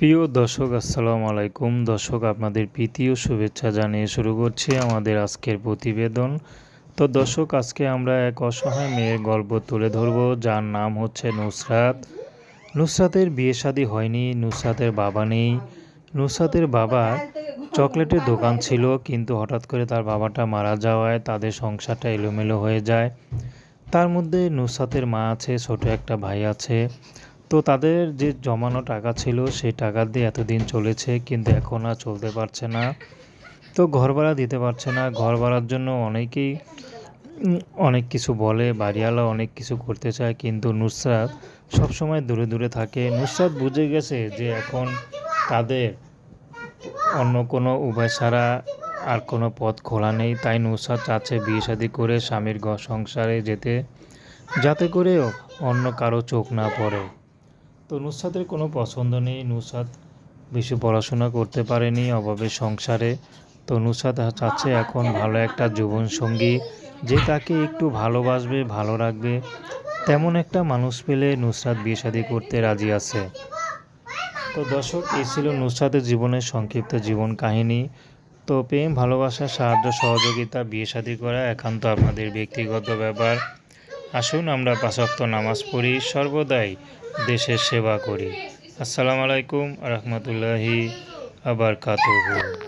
প্রিয় দর্শক, আসসালামু আলাইকুম। দর্শক, আপনাদের প্রীতি ও শুভেচ্ছা জানিয়ে শুরু করছি আমাদের আজকের প্রতিবেদন। তো দর্শক, আজকে আমরা এক অসহায় মেয়ের গল্প তুলে ধরব, যার নাম হচ্ছে নুসরাত। নুসরাতের বিয়ে শাদী হয়নি, নুসরাতের বাবা নেই। নুসরাতের বাবার চকলেটের দোকান ছিল, কিন্তু হঠাৎ করে তার বাবাটা মারা যাওয়ায় তাদের সংসারটা এলোমেলো হয়ে যায়। তার মধ্যে নুসরাতের মা আছে, ছোট একটা ভাই আছে। তো তাদের যে জমানো টাকা ছিল, সেই টাকা দিয়ে এতদিন চলেছে, কিন্তু এখন আর চলতে পারছে না। তো ঘর ভাড়া দিতে পারছে না। ঘর ভাড়ার জন্য অনেকেই অনেক কিছু বলে, বাড়িওয়ালা অনেক কিছু করতে চায়, কিন্তু নুসরাত সবসময় দূরে দূরে থাকে। নুসরাত বুঝে গেছে যে এখন তাদের অন্য কোনো উপায় ছাড়া আর কোনো পথ খোলা নেই। তাই নুসরাত চাচ্ছে বিয়ে শাদী করে স্বামীর সংসারে যেতে, যাতে করেও অন্য কারও চোখ না পড়ে। তো নুসরাতের কোনো পছন্দ নেই। নুসরাত বেশি পড়াশোনা করতে পারেনি অভাবে সংসারে। তো নুসরাত চাচ্ছে এখন ভালো একটা জীবনসঙ্গী যে তাকে একটু ভালোবাসবে, ভালো রাখবে। তেমন একটা মানুষ পেলে নুসরাত বিয়ে শাদী করতে রাজি আছে। তো দর্শক, এই ছিল নুসরাতের জীবনের সংক্ষিপ্ত জীবন কাহিনী। তো প্রেম, ভালোবাসা, সাহায্য, সহযোগিতা বিয়ে শাদী করা একান্ত আপনাদের ব্যক্তিগত ব্যাপার। আসুন আমরা পাঁচক্ত নামাজ পড়ি সর্বদাই দেশের সেবা করি। আসসালামু আলাইকুম রহমতুল্লাহি আবার কাতুহু